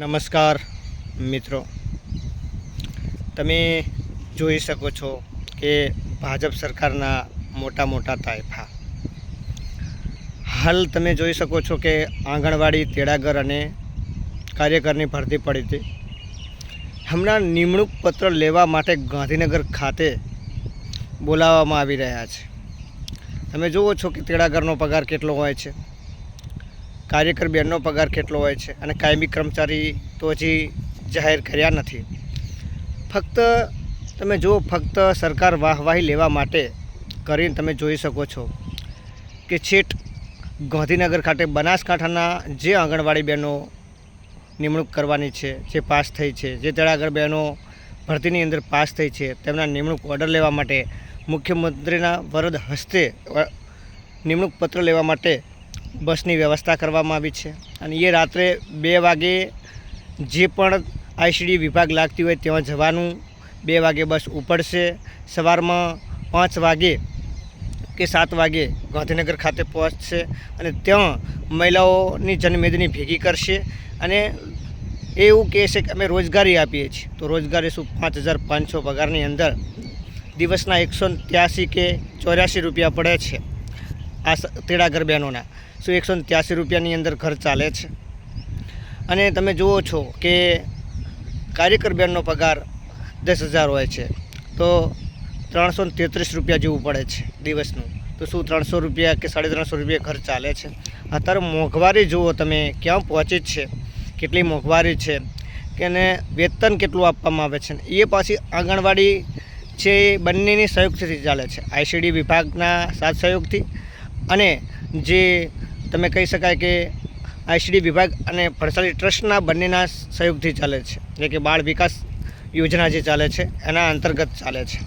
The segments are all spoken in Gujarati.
નમસ્કાર, મિત્રો. તમે જોઈ શકો છો કે ભાજપ સરકારના મોટા મોટા તાયફા. હાલ તમે જોઈ શકો છો કે આંગણવાડી, તેડાગર અને કાર્યકરની ભરતી પડી હતી. હમણાં નિમણૂક પત્ર લેવા માટે ગાંધીનગર ખાતે બોલાવવામાં આવી રહ્યા છે. તમે જુઓ છો કે તેડાગરનો પગાર કેટલો હોય છે. કાર્યકર બેનનો પગાર કેટલો હોય છે અને કાયમી કર્મચારી તો હજી જાહેર કર્યા નથી. ફક્ત તમે જુઓ, ફક્ત સરકાર વાહવાહી લેવા માટે કરીને તમે જોઈ શકો છો કે છેટ ગાંધીનગર ખાતે બનાસકાંઠાના જે આંગણવાડી બહેનો નિમણૂક કરવાની છે, જે પાસ થઈ છે, જે તળાગર બહેનો ભરતીની અંદર પાસ થઈ છે, તેમના નિમણૂક ઓર્ડર લેવા માટે મુખ્યમંત્રીના વરદ હસ્તે નિમણૂક પત્ર લેવા માટે બસની વ્યવસ્થા કરવામાં આવી છે. અને એ રાત્રે બે વાગે જે પણ આઈસીડી વિભાગ લાગતી હોય ત્યાં જવાનું, બે વાગે બસ ઉપડશે. સવારમાં પાંચ વાગે કે સાત વાગે ગાંધીનગર ખાતે પહોંચશે અને ત્યાં મહિલાઓની જનમેદની ભેગી કરશે. અને એવું એવું કહેશે કે અમે રોજગારી આપીએ છીએ. તો રોજગારી શું? પાંચ હજાર પાંચસો પગારની અંદર દિવસના એકસો ત્યાસી કે ચોર્યાસી રૂપિયા પડે છે. આ તેડાગર બહેનોના. શું એકસો ત્યાસી રૂપિયાની અંદર ઘર ચાલે છે? અને તમે જુઓ છો કે કાર્યકર બેનનો પગાર દસ હજાર હોય છે. તો ત્રણસો તેત્રીસ રૂપિયા જેવું પડે છે દિવસનું. તો શું ત્રણસો રૂપિયા કે સાડી ત્રણસો રૂપિયા ઘર ચાલે છે? અત્યારે મોંઘવારી જુઓ તમે ક્યાં પહોંચી છે? કેટલી મોંઘવારી છે? કે એને વેતન કેટલું આપવામાં આવે છે? એ પાછી આંગણવાડી છે એ બંનેની સંયુક્તથી ચાલે છે. આઈસીડી વિભાગના સાથ સહયોગથી અને જે તમે કહી શકાય કે આઈસીડી વિભાગ અને ભણસાલી ટ્રસ્ટના બંનેના સહયોગથી ચાલે છે. એટલે કે બાળ વિકાસ યોજના જે ચાલે છે, એના અંતર્ગત ચાલે છે.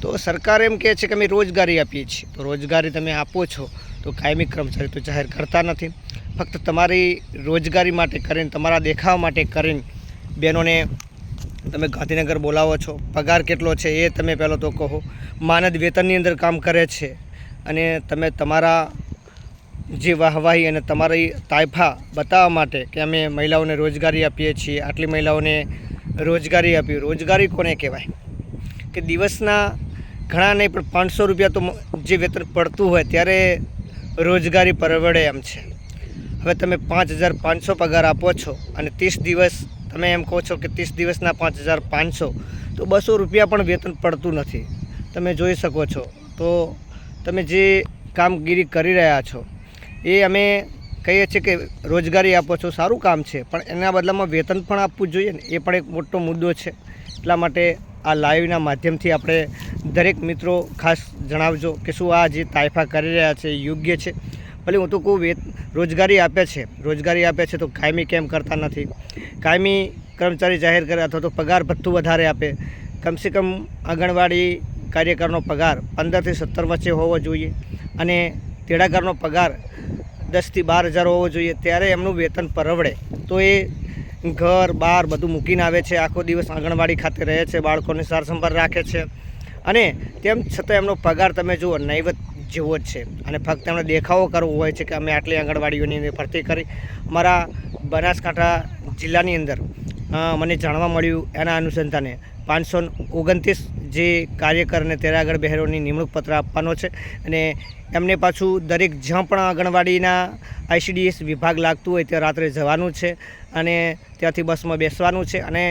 તો સરકાર એમ કહે છે કે અમે રોજગારી આપીએ છીએ. તો રોજગારી તમે આપો છો તો કાયમી કર્મચારી તો જાહેર કરતા નથી. ફક્ત તમારી રોજગારી માટે કરીને, તમારા દેખાવ માટે કરીને બહેનોને તમે ગાંધીનગર બોલાવો છો. પગાર કેટલો છે એ તમે પહેલો તો કહો. માનદ વેતનની અંદર કામ કરે છે અને તમે તમારા જે વાહવાહી અને તમારી તાયફા બતાવવા માટે કે અમે મહિલાઓને રોજગારી આપીએ છીએ, આટલી મહિલાઓને રોજગારી આપી. રોજગારી કોને કહેવાય? કે દિવસના ઘણા નહીં, પણ પાંચસો રૂપિયા તો જે વેતન પડતું હોય ત્યારે રોજગારી પરવડે એમ છે. હવે તમે પાંચ હજાર પાંચસો પગાર આપો છો અને ત્રીસ દિવસ, તમે એમ કહો છો કે ત્રીસ દિવસના પાંચ હજાર પાંચસો, તો બસો રૂપિયા પણ વેતન પડતું નથી. તમે જોઈ શકો છો. તો તમે જે કામગીરી કરી રહ્યા છો એ અમે કહીએ છીએ કે રોજગારી આપો છો, સારું કામ છે, પણ એના બદલામાં વેતન પણ આપવું જોઈએ ને, એ પણ એક મોટો મુદ્દો છે. એટલા માટે આ લાઈવના માધ્યમથી આપણે દરેક મિત્રો ખાસ જણાવજો કે શું આ જે તાયફા કરી રહ્યા છે યોગ્ય છે. ભલે હું તો કહું, વેત, રોજગારી આપે છે, રોજગારી આપે છે તો કાયમી કેમ કરતા નથી? કાયમી કર્મચારી જાહેર કરે અથવા તો પગાર ભથ્થું વધારે આપે. કમસે કમ આંગણવાડી કાર્યકરનો પગાર પંદરથી સત્તર વચ્ચે હોવો જોઈએ અને તેડાગરનો પગાર દસથી બાર હજાર હોવો જોઈએ, ત્યારે એમનું વેતન પરવડે. તો એ ઘર, બાર બધું મૂકીને આવે છે, આખો દિવસ આંગણવાડી ખાતે રહે છે, બાળકોની સારસંભાળ રાખે છે. અને તેમ છતાં એમનો પગાર તમે જુઓ નૈવત જેવો જ છે. અને ફક્ત એમણે દેખાવો કરવો હોય છે કે અમે આટલી આંગણવાડીઓની ભરતી કરી. અમારા બનાસકાંઠા જિલ્લાની અંદર મને જાણવા મળ્યું એના અનુસંધાને પાંચસો ઓગણત્રીસ જે કાર્યકર અને તેરાગઢ બહેરોની નિમણૂક પત્ર આપવાનો છે અને એમને પાછું દરેક જ્યાં પણ આંગણવાડીના આઈસીડીએસ વિભાગ લાગતું હોય ત્યાં રાત્રે જવાનું છે અને ત્યાંથી બસમાં બેસવાનું છે અને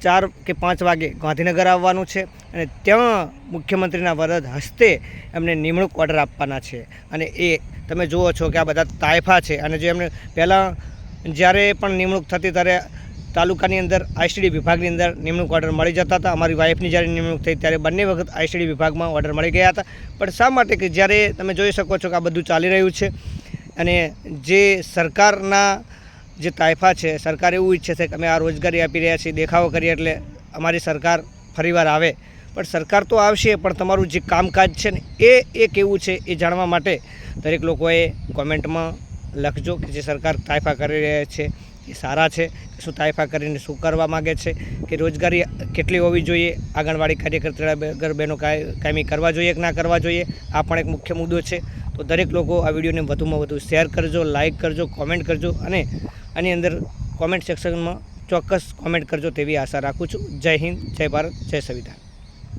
ચાર કે પાંચ વાગે ગાંધીનગર આવવાનું છે અને ત્યાં મુખ્યમંત્રીના વરદ હસ્તે એમને નિમણૂક ઓર્ડર આપવાના છે. અને એ તમે જુઓ છો કે આ બધા તાયફા છે અને જે એમને પહેલાં જ્યારે પણ નિમણૂક થતી ત્યારે તાલુકાની અંદર આઈસીડી વિભાગની અંદર નિમણૂક ઓર્ડર મળી જતા હતા. અમારી વાઈફની જ્યારે નિમણૂક થઈ ત્યારે બંને વખત આઈસીડી વિભાગમાં ઓર્ડર મળી ગયા હતા. પણ શા માટે કે જ્યારે તમે જોઈ શકો છો કે આ બધું ચાલી રહ્યું છે અને જે સરકારના જે તાયફા છે, સરકાર એવું ઈચ્છે છે કે અમે આ રોજગારી આપી રહ્યા છીએ, દેખાવો કરીએ એટલે અમારી સરકાર ફરીવાર આવે. પણ સરકાર તો આવશે, પણ તમારું જે કામકાજ છે ને એ એ કેવું છે એ જાણવા માટે દરેક લોકોએ કોમેન્ટમાં લખજો કે જે સરકાર તાયફા કરી રહ્યા છે. એ સારા છે. શું તાયફા કરીને શું કરવા માગે છે કે રોજગારી કેટલી હોવી જોઈએ? આંગણવાડી કાર્યકર્તા બહેનો કાય- કાયમી કરવા જોઈએ કે ના કરવા જોઈએ? આ પણ એક મુખ્ય મુદ્દો છે. તો દરેક લોકો આ વિડીયોને વધુમાં વધુ શેર કરજો લાઇક કરજો, કોમેન્ટ કરજો અને આની અંદર કોમેન્ટ સેક્શનમાં ચોક્કસ કોમેન્ટ કરજો તેવી આશા રાખું છું. જય હિન્દ, જય ભારત, જય સંવિધાન.